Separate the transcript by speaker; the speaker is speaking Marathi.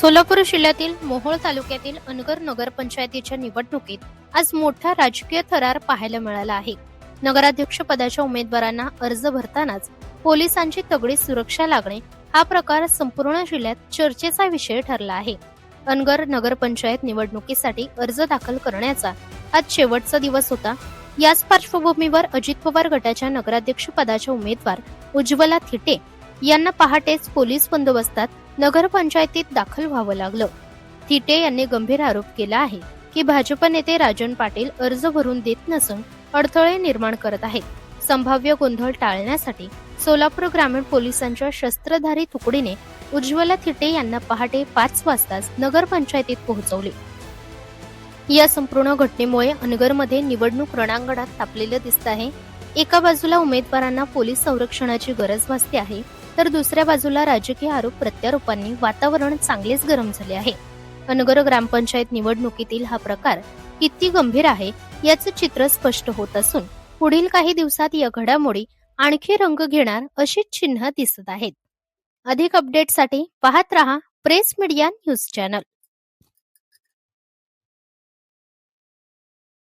Speaker 1: सोलापूर जिल्ह्यातील मोहोळ तालुक्यातील अनगर नगरपंचायतीच्या निवडणुकीत आज मोठा राजकीय थरार पाहायला मिळाला आहे. नगराध्यक्ष पदाच्या उमेदवारांना अर्ज भरतानाच पोलिसांची तगडी सुरक्षा लागणे हा प्रकार संपूर्ण जिल्ह्यात चर्चेचा विषय ठरला आहे. अनगर नगरपंचायत निवडणुकीसाठी अर्ज दाखल करण्याचा आज शेवटचा दिवस होता. याच पार्श्वभूमीवर अजित पवार गटाच्या नगराध्यक्ष पदाच्या उमेदवार उज्ज्वला थिटे यांना पहाटेच पोलीस बंदोबस्तात नगरपंचायतीत दाखल व्हावं लागलं. थिटे यांनी गंभीर आरोप केला आहे की भाजप नेते राजन पाटील अर्ज भरून देत नसून अडथळे निर्माण करत आहेत. संभाव्य गोंधळ टाळण्यासाठी सोलापूर ग्रामीण पोलिसांच्या शस्त्रधारी तुकडीने उज्ज्वला थिटे यांना पहाटे पाच वाजताच नगरपंचायतीत पोहोचवले. या संपूर्ण घटनेमुळे अनगरमध्ये निवडणूक रणांगणात तापलेलं दिसत आहे. एका बाजूला उमेदवारांना पोलीस संरक्षणाची गरज भासते आहे तर दुसऱ्या बाजूला राजकीय आरोप प्रत्यारोपांनी वातावरण चांगलेच गरम झाले आहे. अनगर ग्रामपंचायत निवडणुकीतील हा प्रकार किती गंभीर आहे याचं चित्र स्पष्ट होत असून पुढील काही दिवसात या घडामोडी आणखी रंग घेणार अशी चिन्ह दिसत आहेत. अधिक अपडेटसाठी पाहत रहा प्रेस मीडिया न्यूज चॅनल.